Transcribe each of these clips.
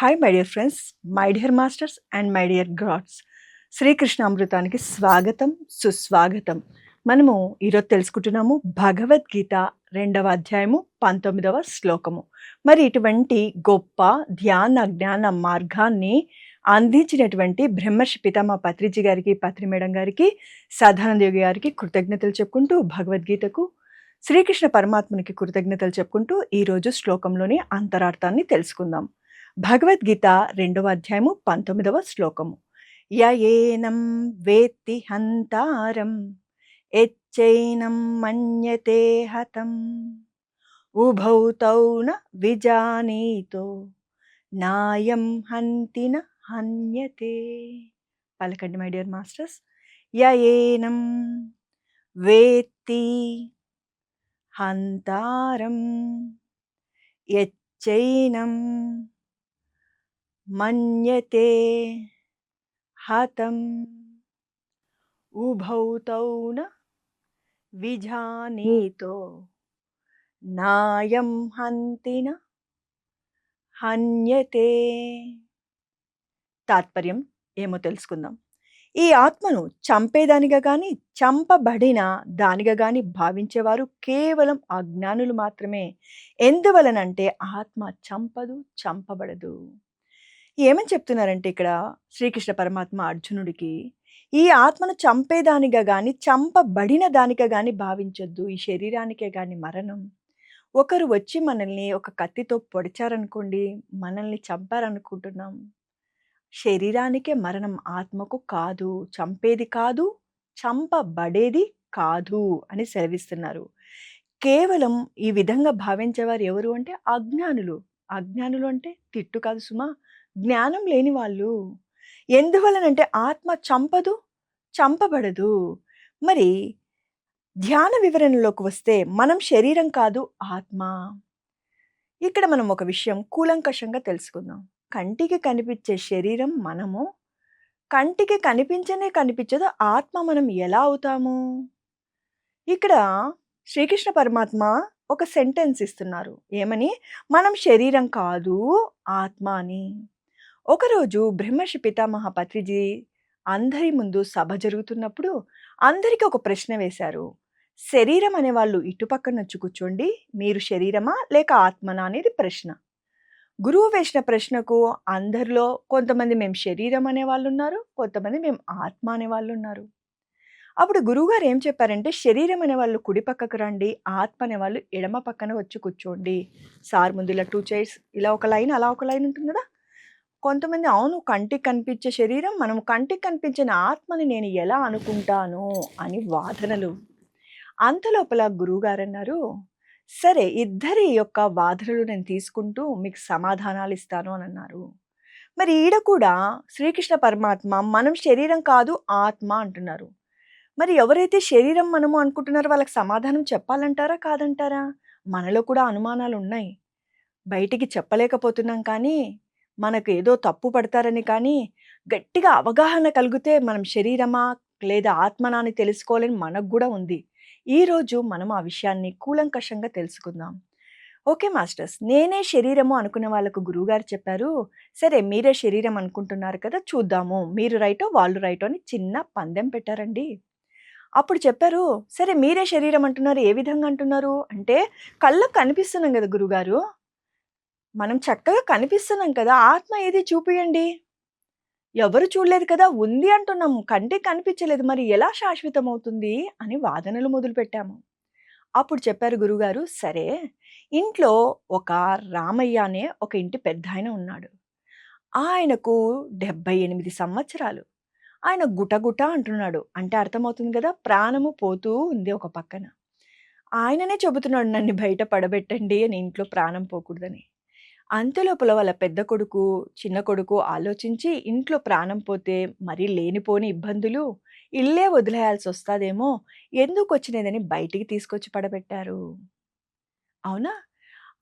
hi my dear friends my dear masters and my dear gods Srikrishna అమృతానికి స్వాగతం సుస్వాగతం. మనము ఈరోజు తెలుసుకుంటున్నాము భగవద్గీత రెండవ అధ్యాయము పంతొమ్మిదవ శ్లోకము. మరి ఇటువంటి గొప్ప ధ్యాన జ్ఞాన మార్గాన్ని అందించినటువంటి బ్రహ్మర్షి పితామ పత్రిజీ గారికి పత్రి మేడం గారికి సదానందయోగి గారికి కృతజ్ఞతలు చెప్పుకుంటూ భగవద్గీతకు శ్రీకృష్ణ పరమాత్మనికి కృతజ్ఞతలు చెప్పుకుంటూ ఈరోజు శ్లోకంలోని అంతరార్థాన్ని తెలుసుకుందాం. భగవద్గీత రెండవ అధ్యాయము పంతొమ్మిదవ శ్లోకము. యయేనం వేత్తి హంతారం ఎచ్చైనం మన్యతే హతం. ఉభౌ తౌ విజానీతో నాయం హంతిన హన్యతే. పలకండి మై డియర్ మాస్టర్స్. యయేనం వేత్తి హంతారం ఎచ్చైనం మన్యతే హతం ఉభౌ తౌ న విజానీతో నాయం హంతిన హన్యతే తాత్పర్యం ఏమో తెలుసుకుందాం. ఈ ఆత్మను చంపేదానిగా కానీ చంపబడిన దానిగా కానీ భావించేవారు కేవలం అజ్ఞానులు మాత్రమే. ఎందువలనంటే ఆత్మ చంపదు చంపబడదు. ఏమని చెప్తున్నారంటే ఇక్కడ శ్రీకృష్ణ పరమాత్మ అర్జునుడికి ఈ ఆత్మను చంపేదానిగా కానీ చంపబడిన దానిగా కానీ భావించొద్దు. ఈ శరీరానికే కానీ మరణం. ఒకరు వచ్చి మనల్ని ఒక కత్తితో పొడిచారనుకోండి మనల్ని చంపారనుకుంటున్నాం. శరీరానికే మరణం ఆత్మకు కాదు చంపేది కాదు చంపబడేది కాదు అని సెలవిస్తున్నారు. కేవలం ఈ విధంగా భావించేవారు ఎవరు అంటే అజ్ఞానులు. అజ్ఞానులు అంటే తిట్టు కాదు సుమా జ్ఞానం లేని వాళ్ళు. ఎందువలనంటే ఆత్మ చంపదు చంపబడదు. మరి ధ్యాన వివరణలోకి వస్తే మనం శరీరం కాదు ఆత్మ. ఇక్కడ మనం ఒక విషయం కూలంకషంగా తెలుసుకుందాం. కంటికి కనిపించే శరీరం మనము. కంటికి కనిపించనే కనిపించదు ఆత్మ మనం ఎలా అవుతాము? ఇక్కడ శ్రీకృష్ణ పరమాత్మ ఒక సెంటెన్స్ ఇస్తున్నారు. ఏమని? మనం శరీరం కాదు ఆత్మ అని. ఒకరోజు బ్రహ్మర్షి పితామహ పత్రిజీ అందరి ముందు సభ జరుగుతున్నప్పుడు అందరికీ ఒక ప్రశ్న వేశారు. శరీరం అనే వాళ్ళు ఇటుపక్కన వచ్చి కూర్చోండి మీరు శరీరమా లేక ఆత్మనా అనేది ప్రశ్న. గురువు వేసిన ప్రశ్నకు అందరిలో కొంతమంది మేము శరీరం అనే వాళ్ళు ఉన్నారు కొంతమంది మేము ఆత్మ అనే వాళ్ళు ఉన్నారు అప్పుడు గురువుగారు ఏం చెప్పారంటే శరీరం అనే వాళ్ళు కుడి పక్కకు రండి ఆత్మ అనే వాళ్ళు ఎడమ పక్కన వచ్చి కూర్చోండి. సార్ ముందు ఇలా టూ చైర్స్ ఇలా ఒక లైన్ అలా ఒక లైన్ ఉంటుంది కదా కొంతమంది అవును కంటికి కనిపించే శరీరం మనం కంటికి కనిపించిన ఆత్మని నేను ఎలా అనుకుంటాను? అని వాదనలు. అంతలోపల గురువుగారు అన్నారు సరే ఇద్దరి యొక్క వాదనలు నేను తీసుకుంటూ మీకు సమాధానాలు ఇస్తాను అని అన్నారు. మరి ఈడ కూడా శ్రీకృష్ణ పరమాత్మ మనం శరీరం కాదు ఆత్మ అంటున్నారు. మరి ఎవరైతే శరీరం మనము అనుకుంటున్నారో వాళ్ళకి సమాధానం చెప్పాలంటారా కాదంటారా? మనలో కూడా అనుమానాలు ఉన్నాయి బయటికి చెప్పలేకపోతున్నాం కానీ మనకు ఏదో తప్పు పడతారని కానీ గట్టిగా అవగాహన కలిగితే మనం శరీరమా లేదా ఆత్మనా అని తెలుసుకోవాలని మనకు కూడా ఉంది. ఈరోజు మనం ఆ విషయాన్ని కూలంకషంగా తెలుసుకుందాం. ఓకే మాస్టర్స్ నేనే శరీరము అనుకున్న వాళ్ళకు గురువుగారు చెప్పారు. సరే మీరే శరీరం అనుకుంటున్నారు కదా చూద్దాము. మీరు రైటో వాళ్ళు రైటో అని చిన్న పందెం పెట్టారండి. అప్పుడు చెప్పారు సరే మీరే శరీరం అంటున్నారు ఏ విధంగా అంటున్నారు? అంటే కళ్ళకు కనిపిస్తున్నాం కదా గురుగారు మనం చక్కగా కనిపిస్తున్నాం కదా! ఆత్మ ఏది చూపియండి? ఎవరు చూడలేదు కదా! ఉంది అంటున్నాం. కంటికి కనిపించలేదు. మరి ఎలా శాశ్వతం అవుతుంది అని వాదనలు మొదలుపెట్టాము. అప్పుడు చెప్పారు గురుగారు సరే ఇంట్లో ఒక రామయ్య అనే ఒక ఇంటి పెద్ద ఆయన ఉన్నాడు. ఆయనకు డెబ్బై ఎనిమిది సంవత్సరాలు. ఆయన గుటగుట అంటున్నాడు. అంటే అర్థమవుతుంది కదా! ప్రాణము పోతూ ఉంది ఒక పక్కన. ఆయననే చెబుతున్నాడు నన్ను బయట పడబెట్టండి అని ఇంట్లో ప్రాణం పోకూడదని. అంతలోపల వాళ్ళ పెద్ద కొడుకు, చిన్న కొడుకు ఆలోచించి ఇంట్లో ప్రాణం పోతే మరీ లేనిపోని ఇబ్బందులు, ఇల్లే వదిలేయాల్సొస్తాదేమో, ఎందుకొచ్చినదని బయటికి తీసుకొచ్చి పడబెట్టారు. అవునా?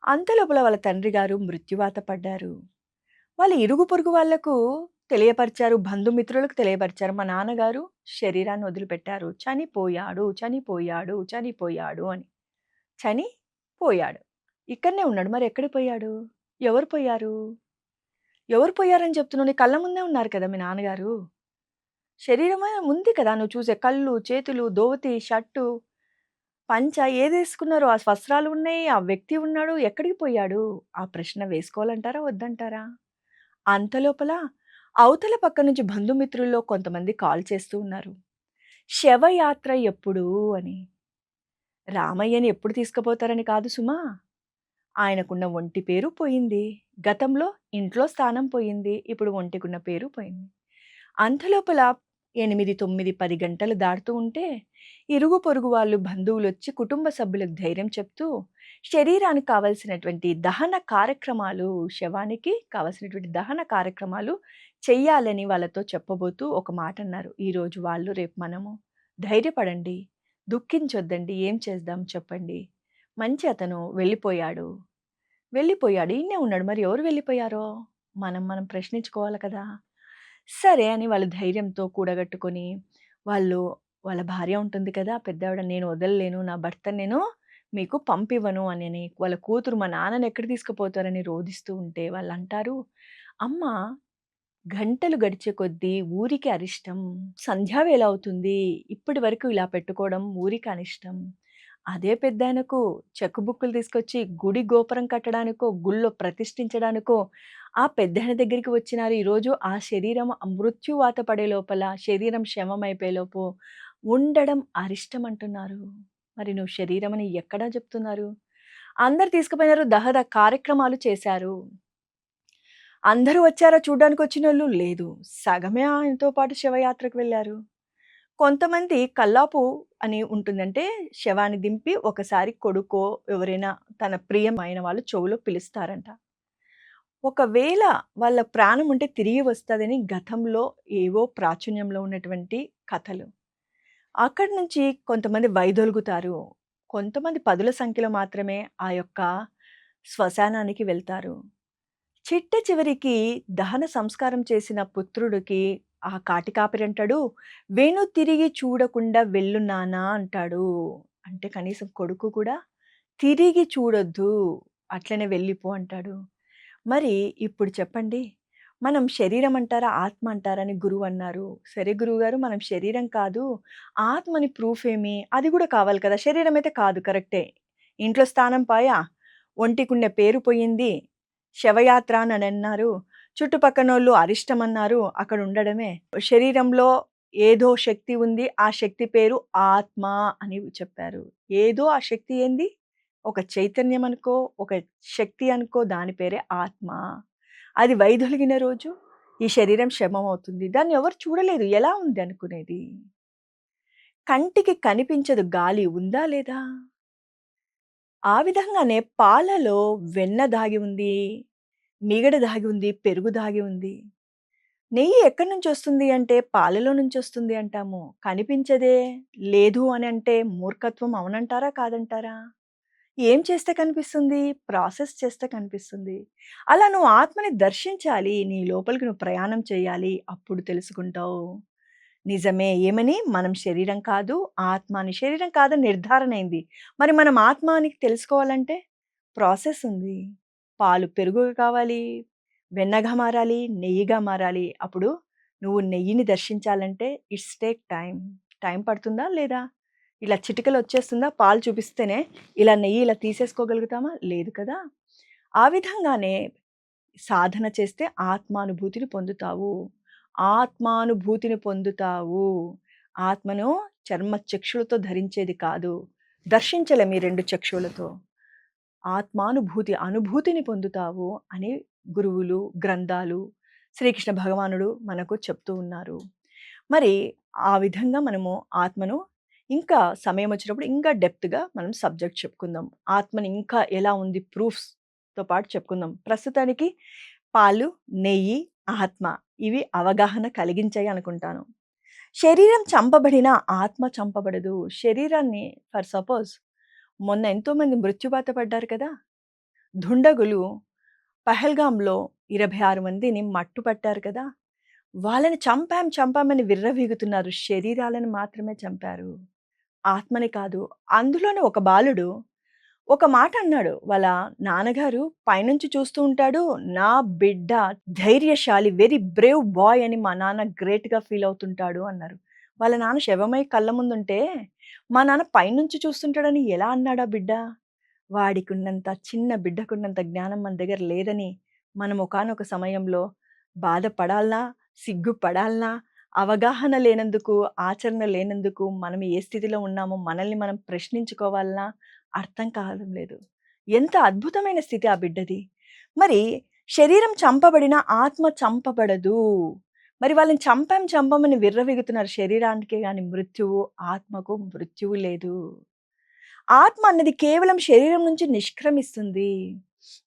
అంతలోపల వాళ్ళ తండ్రి గారు మృత్యువాత పడ్డారు. వాళ్ళ ఇరుగు పొరుగు వాళ్ళకు తెలియపరిచారు. బంధుమిత్రులకు తెలియపరిచారు. మా నాన్నగారు శరీరాన్ని వదిలిపెట్టారు. చనిపోయాడు, చనిపోయాడు, చనిపోయాడు అని. చనిపోయాడు. ఇక్కడనే ఉన్నాడు. మరి ఎక్కడ పోయాడు? ఎవరు పోయారు? ఎవరు పోయారని చెప్తున్నావు? నీ కళ్ళ ముందే ఉన్నారు కదా మీ నాన్నగారు. శరీరమే ఉంది కదా! నువ్వు చూసే కళ్ళు, చేతులు, ధోతి షర్టు, పంచ ఏదేసుకున్నారో ఆ వస్త్రాలు ఉన్నాయి. ఆ వ్యక్తి ఉన్నాడు. ఎక్కడికి పోయాడు? ఆ ప్రశ్న వేసుకోవాలంటారా? వద్దంటారా? అంతలోపల అవతల పక్క నుంచి బంధుమిత్రుల్లో కొంతమంది కాల్ చేస్తూ ఉన్నారు. శవయాత్ర ఎప్పుడు అని. రామయ్యని ఎప్పుడు తీసుకుపోతారని కాదు సుమా. ఆయనకున్న ఒంటి పేరు పోయింది. గతంలో ఇంట్లో స్థానం పోయింది. ఇప్పుడు ఒంటికున్న పేరు పోయింది. అంతలోపల 8, 9, 10 గంటలు దాటుతూ ఉంటే ఇరుగు పొరుగు వాళ్ళు బంధువులు వచ్చి కుటుంబ సభ్యులకు ధైర్యం చెప్తూ శరీరానికి కావాల్సినటువంటి దహన కార్యక్రమాలు శవానికి కావలసినటువంటి దహన కార్యక్రమాలు చెయ్యాలని వాళ్ళతో చెప్పబోతూ ఒక మాట అన్నారు. ఈరోజు వాళ్ళు రేపు మనము. ధైర్యపడండి. దుఃఖించొద్దండి. ఏం చేద్దాం చెప్పండి. మంచి అతను వెళ్ళిపోయాడు. వెళ్ళిపోయాడు. ఈయనే ఉన్నాడు. మరి ఎవరు వెళ్ళిపోయారో మనం మనం ప్రశ్నించుకోవాలి కదా! సరే అని వాళ్ళు ధైర్యంతో కూడగట్టుకొని వాళ్ళు వాళ్ళ భార్య ఉంటుంది కదా! పెద్దవాడ నేను వదలలేను. నా భర్త నేను మీకు పంపివ్వను అని వాళ్ళ కూతురు మా నాన్నని ఎక్కడ తీసుకుపోతారని రోధిస్తూ ఉంటే వాళ్ళు అంటారు "అమ్మ గంటలు గడిచే కొద్దీ ఊరికి అరిష్టం. సంధ్యావేళ అవుతుంది. ఇప్పటి వరకు ఇలా పెట్టుకోవడం ఊరికి అనిష్టం. అదే పెద్దాయనకు చెక్కు బుక్కులు తీసుకొచ్చి గుడి గోపురం కట్టడానికో, గుళ్ళో ప్రతిష్ఠించడానికో ఆ పెద్దాయన దగ్గరికి వచ్చినారు. ఈరోజు ఆ శరీరం మృత్యువాత పడే లోపల శరీరం శవమైపోయేలోపు ఉండడం అరిష్టం అంటున్నారు. మరి నువ్వు శరీరం అని ఎక్కడా చెప్తున్నారు? అందరు తీసుకుపోయినారు. దహద కార్యక్రమాలు చేశారు. అందరూ వచ్చారా చూడడానికి వచ్చిన వాళ్ళు లేదు. సగమే ఆయనతో పాటు శవయాత్రకు వెళ్ళారు కొంతమంది కల్లాపు అని ఉంటుందంటే శవాన్ని దింపి ఒకసారి కొడుకో ఎవరైనా తన ప్రియమైన వాళ్ళు చెవులో పిలుస్తారంట. ఒకవేళ వాళ్ళ ప్రాణం ఉంటే తిరిగి వస్తుందని గతంలో ఏవో ప్రాచుర్యంలో ఉన్నటువంటి కథలు. అక్కడి నుంచి కొంతమంది వైదొలుగుతారు. కొంతమంది పదుల సంఖ్యలో మాత్రమే ఆ యొక్క శ్మశానానికి వెళ్తారు. చిట్ట చివరికి దహన సంస్కారం చేసిన పుత్రుడికి ఆ కాటికాపరి అంటాడు, వేణు తిరిగి చూడకుండా వెళ్ళు నానా అంటాడు. అంటే కనీసం కొడుకు కూడా తిరిగి చూడొద్దు. అట్లనే వెళ్ళిపో అంటాడు. మరి ఇప్పుడు చెప్పండి. మనం శరీరం అంటారా? ఆత్మ అంటారా? అని గురువు అన్నారు. సరే గురువుగారు మనం శరీరం కాదు. ఆత్మని ప్రూఫ్ ఏమి? అది కూడా కావాలి కదా! శరీరం అయితే కాదు కరెక్టే. ఇంట్లో స్థానం పాయా. ఒంటికున్న పేరు పోయింది. శవయాత్ర అని అన్నారు. చుట్టుపక్కనోళ్ళు అరిష్టమన్నారు. అక్కడ ఉండడమే. శరీరంలో ఏదో శక్తి ఉంది. ఆ శక్తి పేరు ఆత్మ అని చెప్పారు. ఏదో ఆ శక్తి ఏంది? ఒక చైతన్యం అనుకో, ఒక శక్తి అనుకో దాని పేరే ఆత్మ. అది వైదొలిగిన రోజు ఈ శరీరం శవమవుతుంది. దాన్ని ఎవరు చూడలేదు. ఎలా ఉంది అనుకునేది? కంటికి కనిపించదు గాలి ఉందా లేదా? ఆ విధంగానే పాలలో వెన్న దాగి ఉంది. మీగడ దాగి ఉంది. పెరుగు దాగి ఉంది. నెయ్యి ఎక్కడి నుంచి వస్తుంది అంటే పాలలో నుంచి వస్తుంది అంటాము. కనిపించదే. లేదు అని అంటే మూర్ఖత్వం అవునంటారా? కాదంటారా? ఏం చేస్తే కనిపిస్తుంది? ప్రాసెస్ చేస్తే కనిపిస్తుంది. అలా నువ్వు ఆత్మని దర్శించాలి. నీ లోపలికి నువ్వు ప్రయాణం చేయాలి. అప్పుడు తెలుసుకుంటావు. నిజమే. ఏమని? మనం శరీరం కాదు. ఆత్మ అని. శరీరం కాదని నిర్ధారణ అయింది. మరి మనం ఆత్మ అని తెలుసుకోవాలంటే ప్రాసెస్ ఉంది. పాలు పెరుగుగా కావాలి. వెన్నగా మారాలి. నెయ్యిగా మారాలి. అప్పుడు నువ్వు నెయ్యిని దర్శించాలంటే ఇట్స్ టేక్ టైం టైం పడుతుందా? లేదా? ఇలా చిటికలు వచ్చేస్తుందా? పాలు చూపిస్తేనే ఇలా నెయ్యి ఇలా తీసేసుకోగలుగుతామా? లేదు కదా! ఆ విధంగానే సాధన చేస్తే ఆత్మానుభూతిని పొందుతావు. ఆత్మానుభూతిని పొందుతావు. ఆత్మను చర్మ చక్షులతో ధరించేది కాదు. దర్శించలేము ఈ రెండు చక్షులతో. ఆత్మానుభూతి అనుభూతిని పొందుతావు అని గురువులు, గ్రంథాలు, శ్రీకృష్ణ భగవానుడు మనకు చెప్తూ ఉన్నారు. మరి ఆ విధంగా మనము ఆత్మను ఇంకా సమయం వచ్చినప్పుడు ఇంకా డెప్త్‌గా మనం సబ్జెక్ట్ చెప్పుకుందాం. ఆత్మని ఇంకా ఎలా ఉంది ప్రూఫ్స్తో పాటు చెప్పుకుందాం ప్రస్తుతానికి పాలు నెయ్యి ఆత్మ ఇవి అవగాహన కలిగించాయి అనుకుంటాను శరీరం చంపబడిన ఆత్మ చంపబడదు శరీరాన్ని ఫర్ సపోజ్ మొన్న ఎంతోమంది మృత్యుబాత పడ్డారు కదా! దుండగులు పహల్గాంలో ఇరవై ఆరు మందిని మట్టుపట్టారు కదా! వాళ్ళని చంపాం చంపామని విర్రవీగుతున్నారు. శరీరాలను మాత్రమే చంపారు. ఆత్మని కాదు. అందులోనే ఒక బాలుడు ఒక మాట అన్నాడు. వాళ్ళ నాన్నగారు పైనుంచి చూస్తూ ఉంటాడు. నా బిడ్డ ధైర్యశాలి వెరీ బ్రేవ్ బాయ్ అని మా నాన్న గ్రేట్గా ఫీల్ అవుతుంటాడు అన్నారు. వాళ్ళ నాన్న శవమై కళ్ళ ముందుంటే మా నాన్న పైనుంచి చూస్తుంటాడని ఎలా అన్నాడా బిడ్డ? వాడికున్నంత చిన్న బిడ్డకున్నంత జ్ఞానం మన దగ్గర లేదని మనం ఒకానొక సమయంలో బాధపడాలనా సిగ్గుపడాలనా అవగాహన లేనందుకు ఆచరణ లేనందుకు మనం ఏ స్థితిలో ఉన్నామో మనల్ని మనం ప్రశ్నించుకోవాలన్నా అర్థం కావడం లేదు. ఎంత అద్భుతమైన స్థితి ఆ బిడ్డది. మరి శరీరం చంపబడిన ఆత్మ చంపబడదు. మరి వాళ్ళని చంపాం చంపమని విర్రవిగుతున్నారు. శరీరానికి కానీ మృత్యువు ఆత్మకు మృత్యువు లేదు. ఆత్మ అన్నది కేవలం శరీరం నుంచి నిష్క్రమిస్తుంది.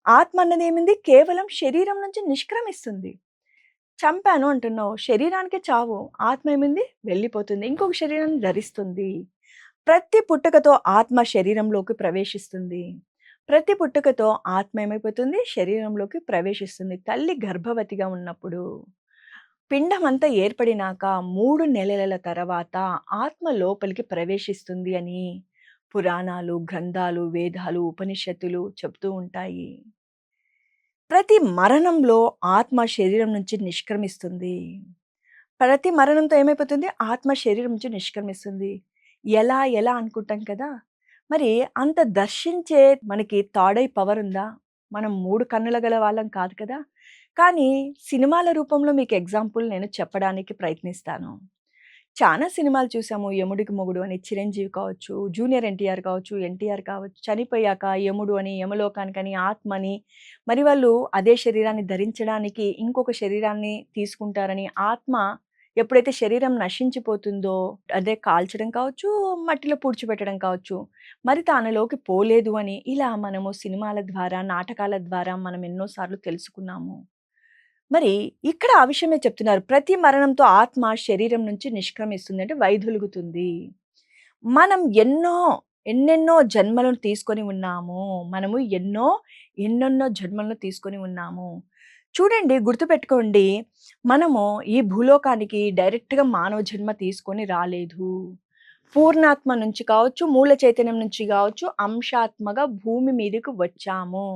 ఆత్మ అన్నది ఏమింది? కేవలం శరీరం నుంచి నిష్క్రమిస్తుంది. చంపాను అంటున్నావు. శరీరానికి చావు. ఆత్మ ఏమింది? వెళ్ళిపోతుంది. ఇంకొక శరీరాన్ని ధరిస్తుంది. ప్రతి పుట్టుకతో ఆత్మ శరీరంలోకి ప్రవేశిస్తుంది. ప్రతి పుట్టుకతో ఆత్మ ఏమైపోతుంది? శరీరంలోకి ప్రవేశిస్తుంది. తల్లి గర్భవతిగా ఉన్నప్పుడు. పిండమంతా ఏర్పడినాక మూడు నెలల తర్వాత ఆత్మ లోపలికి ప్రవేశిస్తుంది అని పురాణాలు గ్రంథాలు వేదాలు ఉపనిషత్తులు చెప్తూ ఉంటాయి. ప్రతి మరణంలో ఆత్మ శరీరం నుంచి నిష్క్రమిస్తుంది. ప్రతి మరణంతో ఏమైపోతుంది? ఆత్మ శరీరం నుంచి నిష్క్రమిస్తుంది. ఎలా ఎలా అనుకుంటాం కదా? మరి అంత దర్శించే మనకి తాడై పవర్ ఉందా? మనం మూడు కన్నుల గల వాళ్ళం కాదు కదా? కానీ సినిమాల రూపంలో మీకు ఎగ్జాంపుల్ నేను చెప్పడానికి ప్రయత్నిస్తాను. చాలా సినిమాలు చూసాము. యముడికి మొగుడు అని చిరంజీవి కావచ్చు జూనియర్ ఎన్టీఆర్ కావచ్చు ఎన్టీఆర్ కావచ్చు చనిపోయాక యముడు అని యమలోకానికని ఆత్మని మరి వాళ్ళు అదే శరీరాన్ని ధరించడానికి ఇంకొక శరీరాన్ని తీసుకుంటారని ఆత్మ ఎప్పుడైతే శరీరం నశించిపోతుందో అదే కాల్చడం కావచ్చు మట్టిలో పూడ్చిపెట్టడం కావచ్చు మరి తానలోకి పోలేదు అని ఇలా మనము సినిమాల ద్వారా నాటకాల ద్వారా మనం ఎన్నోసార్లు తెలుసుకున్నాము. మరి ఇక్కడ ఆ విషయమే చెప్తున్నారు. ప్రతి మరణంతో ఆత్మ శరీరం నుంచి నిష్క్రమిస్తుంది అంటే వైదొలుగుతుంది. మనం ఎన్నో ఎన్నెన్నో జన్మలను తీసుకొని ఉన్నాము. మనము ఎన్నో ఎన్నెన్నో జన్మలను తీసుకొని ఉన్నాము. చూడండి గుర్తుపెట్టుకోండి. మనము ఈ భూలోకానికి డైరెక్ట్గా మానవ జన్మ తీసుకొని రాలేదు. పూర్ణాత్మ నుంచి కావచ్చు మూల చైతన్యం నుంచి కావచ్చు అంశాత్మగా భూమి మీదకి వచ్చాము.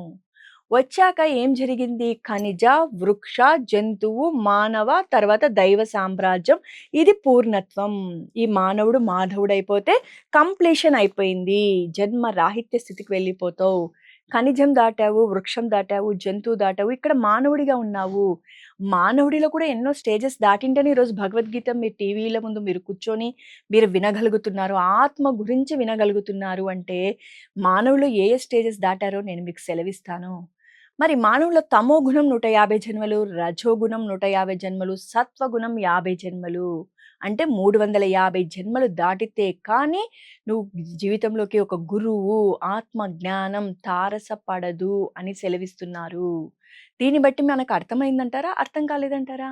వచ్చాక ఏం జరిగింది? ఖనిజ వృక్ష జంతువు మానవ తర్వాత దైవ సామ్రాజ్యం. ఇది పూర్ణత్వం. ఈ మానవుడు మాధవుడైపోతే కంప్లీషన్ అయిపోయింది. జన్మ రాహిత్య స్థితికి వెళ్ళిపోతావు. ఖనిజం దాటావు వృక్షం దాటావు జంతువు దాటావు ఇక్కడ మానవుడిగా ఉన్నావు. మానవుడిలో కూడా ఎన్నో స్టేజెస్ దాటింటేనే ఈరోజు భగవద్గీత మీ టీవీల ముందు మీరు కూర్చొని మీరు వినగలుగుతున్నారు. ఆత్మ గురించి వినగలుగుతున్నారు అంటే మానవులు ఏ ఏ స్టేజెస్ దాటారో నేను మీకు సెలవిస్తాను. మరి మానవుల తమో గుణం నూట యాభై జన్మలు రజోగుణం నూట యాభై జన్మలు సత్వగుణం యాభై జన్మలు. అంటే మూడు వందల యాభై జన్మలు దాటితే కానీ నువ్వు జీవితంలోకి ఒక గురువు ఆత్మ జ్ఞానం తారసపడదు అని సెలవిస్తున్నారు. దీన్ని బట్టి మనకు అర్థమైందంటారా? అర్థం కాలేదంటారా?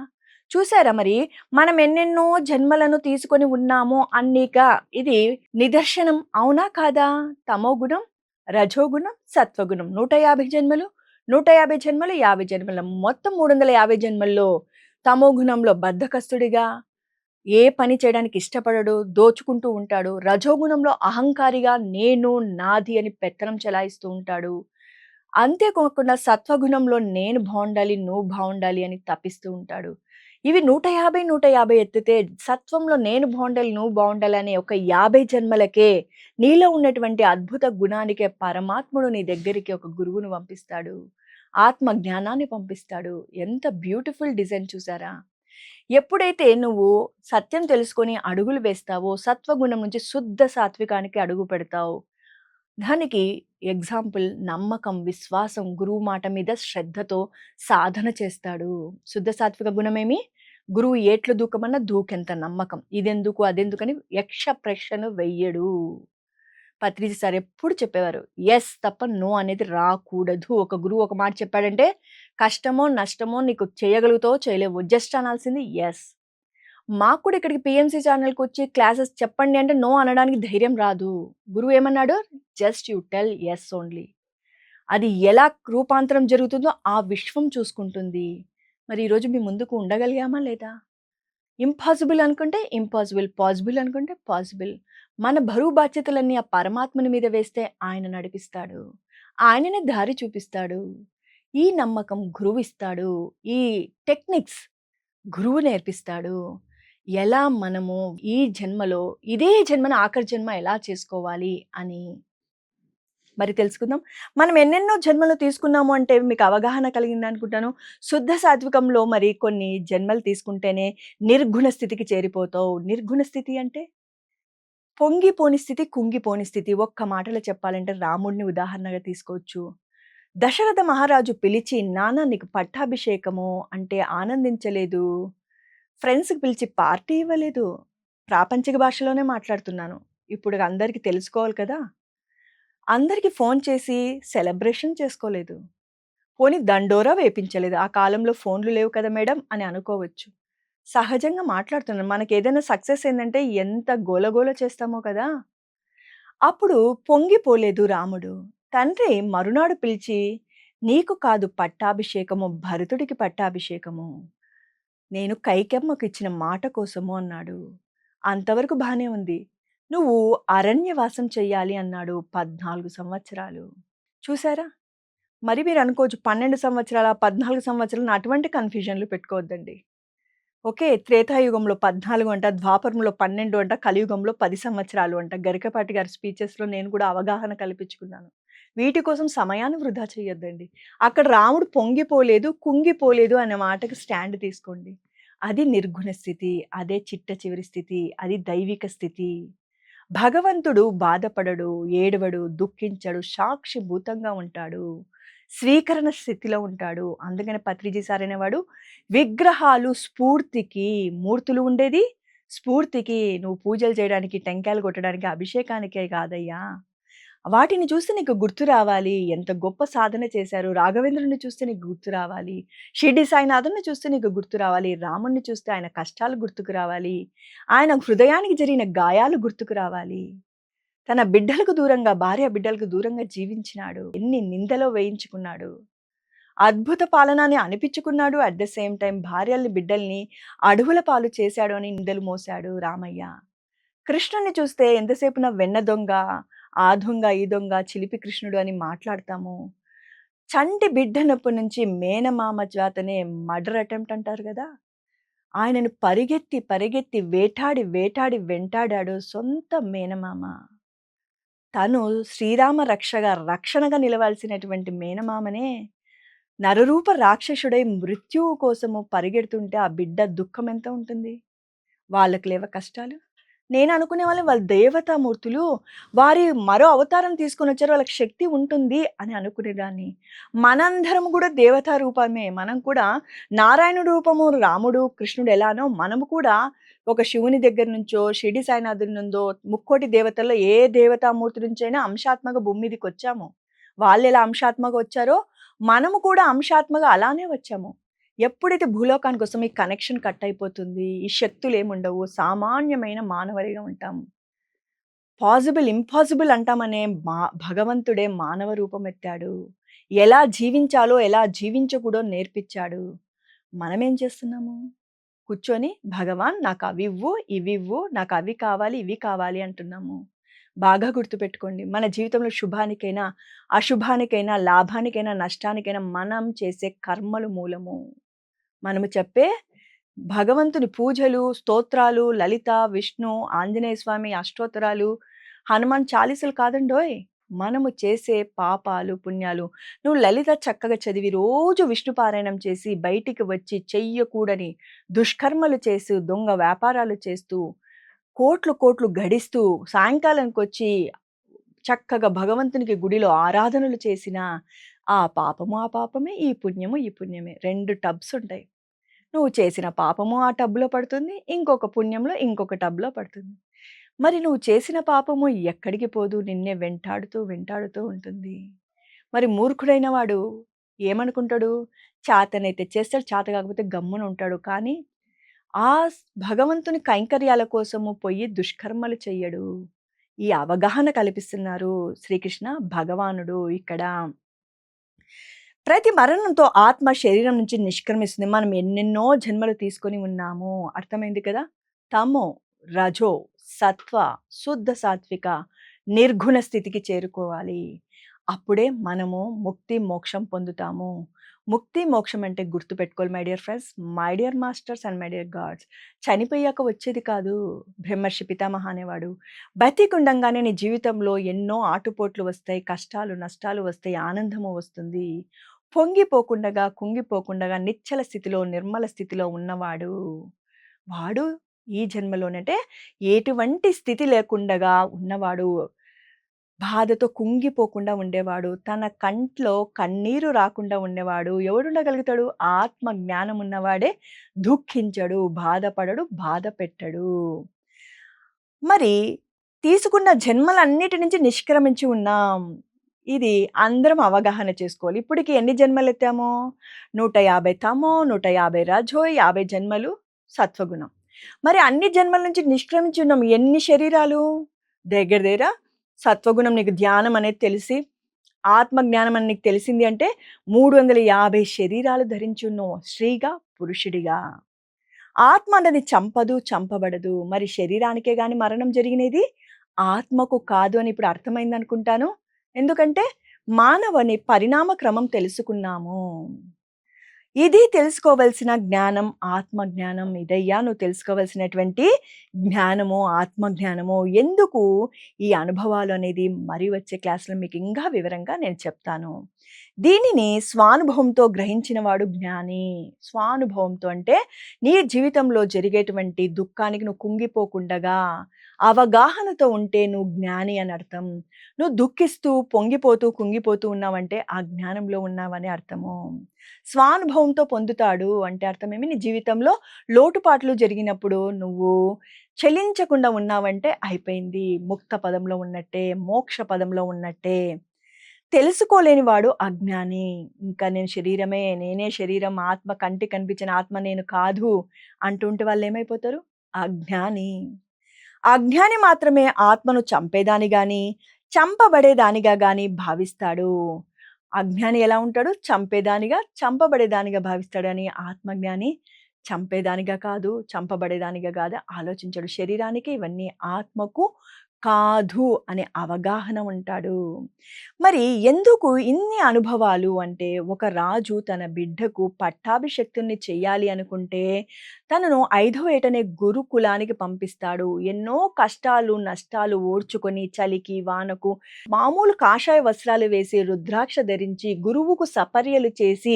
చూసారా మరి? మనం ఎన్నెన్నో జన్మలను తీసుకొని ఉన్నామో అన్నీక ఇది నిదర్శనం అవునా కాదా? తమో గుణం రజోగుణం సత్వగుణం నూట యాభై జన్మలు నూట యాభై జన్మలు యాభై జన్మల. మొత్తం మూడు వందల యాభై జన్మల్లో తమో గుణంలో బద్ధకస్తుడిగా ఏ పని చేయడానికి ఇష్టపడడు దోచుకుంటూ ఉంటాడు. రజోగుణంలో అహంకారిగా నేను నాది అని పెత్తనం చెలాయిస్తూ ఉంటాడు. అంతేకాకుండా సత్వగుణంలో నేను బాగుండాలి నువ్వు బాగుండాలి అని తప్పిస్తూ ఉంటాడు. ఇవి నూట యాభై నూట యాభై ఎత్తితే సత్వంలో నేను బాగుండాలి నువ్వు బాగుండాలి అనే ఒక యాభై జన్మలకే నీలో ఉన్నటువంటి అద్భుత గుణానికే పరమాత్ముడు నీ దగ్గరికి ఒక గురువును పంపిస్తాడు. ఆత్మ జ్ఞానాన్ని పంపిస్తాడు. ఎంత బ్యూటిఫుల్ డిజైన్ చూసారా? ఎప్పుడైతే నువ్వు సత్యం తెలుసుకొని అడుగులు వేస్తావో సత్వగుణం నుంచి శుద్ధ సాత్వికానికి అడుగు పెడతావు దానికి ఎగ్జాంపుల్ నమ్మకం విశ్వాసం గురువు మాట మీద శ్రద్ధతో సాధన చేస్తాడు. శుద్ధ సాత్విక గుణమేమి? గురువు ఏట్లు దూకమన్న దూకెంత నమ్మకం. ఇదెందుకు అదెందుకని యక్ష ప్రశ్నను వెయ్యడు. పత్రిజీ సార్ ఎప్పుడు చెప్పేవారు ఎస్ తప్ప నో అనేది రాకూడదు. ఒక గురువు ఒక మాట చెప్పాడంటే కష్టమో నష్టమో నీకు చేయగలుగుతావో చేయలేవు. జస్ట్ అనాల్సింది ఎస్. మాకు కూడా ఇక్కడికి పిఎంసీ ఛానల్కి వచ్చి క్లాసెస్ చెప్పండి అంటే నో అనడానికి ధైర్యం రాదు. గురువు ఏమన్నాడు? Just you tell yes only అది ఎలా రూపాంతరం జరుగుతుందో ఆ విశ్వం చూసుకుంటుంది. మరి ఈరోజు మీ ముందుకు ఉండగలిగామా లేదా? ఇంపాసిబుల్ అనుకుంటే ఇంపాసిబుల్ పాసిబుల్ అనుకుంటే పాసిబుల్ మన బరువు బాధ్యతలన్నీ ఆ పరమాత్మని మీద వేస్తే ఆయన నడిపిస్తాడు. ఆయననే దారి చూపిస్తాడు. ఈ నమ్మకం గురువు ఇస్తాడు. ఈ టెక్నిక్స్ గురువు నేర్పిస్తాడు. ఎలా మనము ఈ జన్మలో ఇదే జన్మను ఆఖరి జన్మ ఎలా చేసుకోవాలి అని మరి తెలుసుకుందాం. మనం ఎన్నెన్నో జన్మలు తీసుకున్నాము అంటే మీకు అవగాహన కలిగింది అనుకుంటాను. శుద్ధ సాత్వికంలో మరి కొన్ని జన్మలు తీసుకుంటేనే నిర్గుణ స్థితికి చేరిపోతావు. నిర్గుణ స్థితి అంటే? పొంగిపోని స్థితి కుంగిపోని స్థితి. ఒక్క మాటలో చెప్పాలంటే రాముడిని ఉదాహరణగా తీసుకోవచ్చు. దశరథ మహారాజు పిలిచి నాన్న నీకు పట్టాభిషేకము అంటే ఆనందించలేదు. ఫ్రెండ్స్కి పిలిచి పార్టీ ఇవ్వలేదు. ప్రాపంచిక భాషలోనే మాట్లాడుతున్నాను. ఇప్పుడు అందరికీ తెలుసుకోవాలి కదా! అందరికీ ఫోన్ చేసి సెలబ్రేషన్ చేసుకోలేదు. పోనీ దండోరా వేపించలేదు. ఆ కాలంలో ఫోన్లు లేవు కదా మేడం! అని అనుకోవచ్చు. సహజంగా మాట్లాడుతున్నాను. మనకి ఏదైనా సక్సెస్ ఏంటంటే ఎంత గోలగోల చేస్తామో కదా! అప్పుడు పొంగిపోలేదు రాముడు. తండ్రి మరునాడు పిలిచి నీకు కాదు పట్టాభిషేకము భరతుడికి పట్టాభిషేకము. నేను కైకెమ్మకు ఇచ్చిన మాట కోసము అన్నాడు. అంతవరకు బాగానే ఉంది. నువ్వు అరణ్యవాసం చెయ్యాలి అన్నాడు పద్నాలుగు సంవత్సరాలు. చూసారా? మరి మీరు అనుకోవచ్చు పన్నెండు సంవత్సరాల పద్నాలుగు సంవత్సరాలు అటువంటి కన్ఫ్యూజన్లు పెట్టుకోవద్దండి. ఓకే త్రేతాయుగంలో పద్నాలుగు అంట ద్వాపరంలో పన్నెండు అంట కలియుగంలో పది సంవత్సరాలు అంట. గరికపాటి గారి స్పీచెస్లో నేను కూడా అవగాహన కల్పించుకున్నాను. వీటి కోసం సమయాన్ని వృధా చేయొద్దండి అక్కడ రాముడు పొంగిపోలేదు కుంగిపోలేదు అనే మాటకు స్టాండ్ తీసుకోండి. అది నిర్గుణ స్థితి అదే చిట్ట చివరి స్థితి అది దైవిక స్థితి. భగవంతుడు బాధపడడు ఏడవడు దుఃఖించడు సాక్షిభూతంగా ఉంటాడు. స్వీకరణ స్థితిలో ఉంటాడు. అందుకని పత్రిజీ సార్ అనేవాడు విగ్రహాలు స్ఫూర్తికి మూర్తులు ఉండేది స్ఫూర్తికి నువ్వు పూజలు చేయడానికి టెంకాయలు కొట్టడానికి అభిషేకానికే కాదయ్యా. వాటిని చూస్తే నీకు గుర్తు రావాలి. ఎంత గొప్ప సాధన చేశారు. రాఘవేంద్రుని చూస్తే నీకు గుర్తు రావాలి. షిర్డి సాయినాథుని చూస్తే నీకు గుర్తు రావాలి. రాముణ్ణి చూస్తే ఆయన కష్టాలు గుర్తుకు రావాలి. ఆయన హృదయానికి జరిగిన గాయాలు గుర్తుకు రావాలి. తన బిడ్డలకు దూరంగా భార్య బిడ్డలకు దూరంగా జీవించినాడు. ఎన్ని నిందలో వేయించుకున్నాడు. అద్భుత పాలనని అనిపించుకున్నాడు. అట్ ద సేమ్ టైం భార్యల్ని బిడ్డల్ని అడవుల పాలు చేశాడు అని నిందలు మోశాడు రామయ్య. కృష్ణుని చూస్తే ఎంతసేపున వెన్న దొంగ ఆ దొంగ ఈ దొంగ చిలిపి కృష్ణుడు అని మాట్లాడతాము. చంటి బిడ్డనప్పటి నుంచి మేనమామ జాతనే మర్డర్ అటెంప్ట్ అంటారు కదా! ఆయనను పరిగెత్తి పరిగెత్తి వేటాడి వేటాడి వెంటాడాడు సొంత మేనమామ. తను శ్రీరామ రక్షగా రక్షణగా నిలవాల్సినటువంటి మేనమామనే నరరూప రాక్షసుడై మృత్యువు కోసము పరిగెడుతుంటే ఆ బిడ్డ దుఃఖం ఎంత ఉంటుంది? వాళ్ళకు లేవ కష్టాలు? నేను అనుకునే వాళ్ళు వాళ్ళ దేవతామూర్తులు వారి మరో అవతారం తీసుకొని వచ్చారు వాళ్ళకి శక్తి ఉంటుంది అని అనుకునేదాన్ని. మనందరం కూడా దేవతా రూపమే. మనం కూడా నారాయణుడు రూపము రాముడు కృష్ణుడు ఎలానో మనము కూడా ఒక శివుని దగ్గర నుంచో షిడి సాయినాథుడి నుందో ముక్కోటి దేవతల్లో ఏ దేవతామూర్తి నుంచైనా అంశాత్మక భూమి మీదకి వచ్చాము. వాళ్ళు ఎలా అంశాత్మక వచ్చారో మనము కూడా అంశాత్మక అలానే వచ్చాము. ఎప్పుడైతే భూలోకానికి వస్తామో ఈ కనెక్షన్ కట్ అయిపోతుంది ఈ శక్తులు ఏముండవు సామాన్యమైన మానవరిగా ఉంటాము పాసిబుల్ ఇంపాసిబుల్ అంటామనే మా భగవంతుడే మానవ రూపం ఎత్తాడు. ఎలా జీవించాలో ఎలా జీవించకూడో నేర్పించాడు. మనమేం చేస్తున్నాము? కూర్చొని భగవాన్ నాకు అవి ఇవ్వు ఇవి ఇవ్వు నాకు అవి కావాలి ఇవి కావాలి అంటున్నాము. బాగా గుర్తుపెట్టుకోండి మన జీవితంలో శుభానికైనా అశుభానికైనా లాభానికైనా నష్టానికైనా మనం చేసే కర్మలు మూలము. మనము చెప్పే భగవంతుని పూజలు స్తోత్రాలు లలిత విష్ణు ఆంజనేయ స్వామి అష్టోత్తరాలు హనుమాన్ చాలీసులు కాదండోయ్. మనము చేసే పాపాలు పుణ్యాలు నువ్వు లలిత చక్కగా చదివి రోజు విష్ణు పారాయణం చేసి బయటికి వచ్చి చెయ్యకూడని దుష్కర్మలు చేస్తూ దొంగ వ్యాపారాలు చేస్తూ కోట్లు కోట్లు గడిస్తూ సాయంకాలానికి వచ్చి చక్కగా భగవంతునికి గుడిలో ఆరాధనలు చేసిన ఆ పాపము ఆ పాపమే ఈ పుణ్యము ఈ పుణ్యమే రెండు టబ్స్ ఉంటాయి. నువ్వు చేసిన పాపము ఆ టబ్లో పడుతుంది ఇంకొక పుణ్యంలో ఇంకొక టబ్లో పడుతుంది. మరి నువ్వు చేసిన పాపము ఎక్కడికి పోదు నిన్నే వెంటాడుతూ వెంటాడుతూ ఉంటుంది. మరి మూర్ఖుడైన వాడు ఏమనుకుంటాడు? చేతనైతే చేస్తాడు చేత కాకపోతే గమ్మున ఉంటాడు. కానీ ఆ భగవంతుని కైంకర్యాల కోసము పోయి దుష్కర్మలు చెయ్యడు. ఈ అవగాహన కల్పిస్తున్నారు శ్రీకృష్ణ భగవానుడు ఇక్కడ. ప్రతి మరణంతో ఆత్మ శరీరం నుంచి నిష్క్రమిస్తుంది. మనం ఎన్నెన్నో జన్మలు తీసుకొని ఉన్నాము. అర్థమైంది కదా? తమో రజో సత్వ శుద్ధ సాత్విక నిర్గుణ స్థితికి చేరుకోవాలి. అప్పుడే మనము ముక్తి మోక్షం పొందుతాము. ముక్తి మోక్షం అంటే గుర్తుపెట్టుకోవాలి my dear friends. My dear masters and my dear gods. చనిపోయాక వచ్చేది కాదు. బ్రహ్మర్షి పితామహ అనేవాడు. బతికుండంగానే నీ జీవితంలో ఎన్నో ఆటుపోట్లు వస్తాయి కష్టాలు నష్టాలు వస్తాయి ఆనందము వస్తుంది. పొంగిపోకుండగా కుంగిపోకుండగా నిచ్చల స్థితిలో నిర్మల స్థితిలో ఉన్నవాడు వాడు ఈ జన్మలోనంటే ఎటువంటి స్థితి లేకుండగా ఉన్నవాడు బాధతో కుంగిపోకుండా ఉండేవాడు తన కంట్లో కన్నీరు రాకుండా ఉండేవాడు ఎవడుండగలుగుతాడు? ఆత్మ జ్ఞానం ఉన్నవాడే దుఃఖించడు బాధపడడు బాధ పెట్టడు. మరి తీసుకున్న జన్మలన్నిటి నుంచి నిష్క్రమించి ఉన్నాం. ఇది అందరం అవగాహన చేసుకోవాలి. ఇప్పటికి ఎన్ని జన్మలు ఎత్తామో నూట యాభై తమో నూట యాభై రజో యాభై జన్మలు సత్వగుణం. మరి అన్ని జన్మల నుంచి నిష్క్రమించి ఉన్నాం. ఎన్ని శరీరాలు? దగ్గర దగ్గర సత్వగుణం నీకు ధ్యానం అనేది తెలిసి ఆత్మ జ్ఞానం అని నీకు తెలిసింది అంటే మూడు వందల యాభై శరీరాలు ధరించి ఉన్నావు. స్త్రీగా పురుషుడిగా. ఆత్మ అన్నది చంపదు చంపబడదు. మరి శరీరానికే కానీ మరణం జరిగినది? ఆత్మకు కాదు అని ఇప్పుడు అర్థమైంది అనుకుంటాను ఎందుకంటే మానవుని పరిణామ క్రమం తెలుసుకున్నాము. ఇది తెలుసుకోవలసిన జ్ఞానం ఆత్మజ్ఞానం ఇదయ్యా నువ్వు తెలుసుకోవలసినటువంటి జ్ఞానము ఆత్మజ్ఞానము ఎందుకు ఈ అనుభవాలు అనేది మరి వచ్చే క్లాసులో మీకు ఇంకా వివరంగా నేను చెప్తాను. దీనిని స్వానుభవంతో గ్రహించిన వాడు జ్ఞాని. స్వానుభవంతో అంటే నీ జీవితంలో జరిగేటువంటి దుఃఖానికి నువ్వు కుంగిపోకుండగా అవగాహనతో ఉంటే నువ్వు జ్ఞాని అని అర్థం. నువ్వు దుఃఖిస్తూ పొంగిపోతూ కుంగిపోతూ ఉన్నావంటే ఆ జ్ఞానంలో ఉన్నావని అర్థము. స్వానుభవంతో పొందుతాడు అంటే అర్థమేమి? నీ జీవితంలో లోటుపాట్లు జరిగినప్పుడు నువ్వు చెలించకుండా ఉన్నావంటే అయిపోయింది. ముక్త పదంలో ఉన్నట్టే మోక్ష పదంలో ఉన్నట్టే. తెలుసుకోలేని వాడు అజ్ఞాని. ఇంకా నేను శరీరమే నేనే శరీరం ఆత్మ కంటి కనిపించిన ఆత్మ నేను కాదు అంటుంటే వాళ్ళు ఏమైపోతారు? అజ్ఞాని. అజ్ఞాని మాత్రమే ఆత్మను చంపేదాని గాని చంపబడేదానిగా గాని భావిస్తాడు. అజ్ఞాని ఎలా ఉంటాడు? చంపేదానిగా చంపబడేదానిగా భావిస్తాడని ఆత్మజ్ఞాని చంపేదానిగా కాదు చంపబడేదానిగా కాదు ఆలోచించడు. శరీరానికి ఇవన్నీ ఆత్మకు కాదు అనే అవగాహన ఉంటాడు. మరి ఎందుకు ఇన్ని అనుభవాలు అంటే ఒక రాజు తన బిడ్డకు పట్టాభిషక్తుల్ని చేయాలి అనుకుంటే తనను ఐదవ ఏటనే గురుకులానికి పంపిస్తాడు. ఎన్నో కష్టాలు నష్టాలు ఓడ్చుకొని చలికి వానకు మామూలు కాషాయ వస్త్రాలు వేసి రుద్రాక్ష ధరించి గురువుకు సపర్యలు చేసి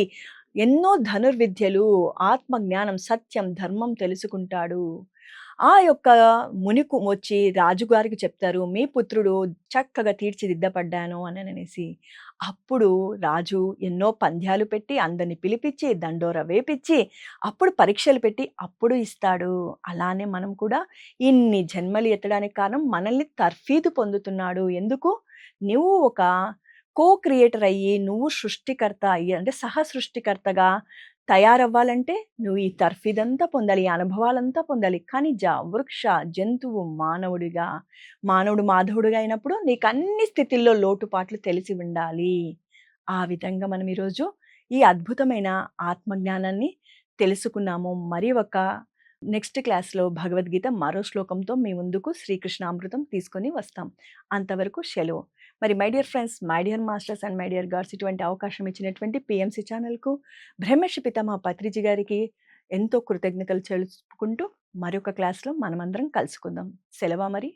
ఎన్నో ధనుర్విద్యలు ఆత్మజ్ఞానం సత్యం ధర్మం తెలుసుకుంటాడు. ఆ యొక్క మునికు వచ్చి రాజుగారికి చెప్తారు మీ పుత్రుడు చక్కగా తీర్చిదిద్దపడ్డాను అని అనేసి. అప్పుడు రాజు ఎన్నో పంద్యాలు పెట్టి అందరిని పిలిపించి దండోర వేపించి అప్పుడు పరీక్షలు పెట్టి అప్పుడు ఇస్తాడు. అలానే మనం కూడా ఇన్ని జన్మలు ఎత్తడానికి కారణం మనల్ని తర్ఫీదు పొందుతున్నాడు. ఎందుకు? నువ్వు ఒక కో క్రియేటర్ అయ్యి నువ్వు సృష్టికర్త అయ్యి అంటే సహ సృష్టికర్తగా తయారవ్వాలంటే నువ్వు ఈ తర్ఫీదంతా పొందాలి ఈ అనుభవాలంతా పొందాలి. ఖనిజ వృక్ష జంతువు మానవుడిగా మానవుడు మాధవుడిగా అయినప్పుడు నీకు అన్ని స్థితిల్లో లోటుపాట్లు తెలిసి ఉండాలి. ఆ విధంగా మనం ఈరోజు ఈ అద్భుతమైన ఆత్మజ్ఞానాన్ని తెలుసుకున్నాము. మరి ఒక నెక్స్ట్ క్లాస్లో భగవద్గీత మరో శ్లోకంతో మీ ముందుకు శ్రీకృష్ణామృతం తీసుకొని వస్తాం. అంతవరకు సెలవు. మరి my dear friends my dear masters and my dear guards ఇటువంటి అవకాశం ఇచ్చినటువంటి పిఎంసి ఛానల్కు బ్రహ్మర్షి పితామహ పత్రిజీ గారికి ఎంతో కృతజ్ఞతలు తెలుపుకుంటూ మరొక క్లాస్లో మనమందరం కలుసుకుందాం. సెలవా మరి?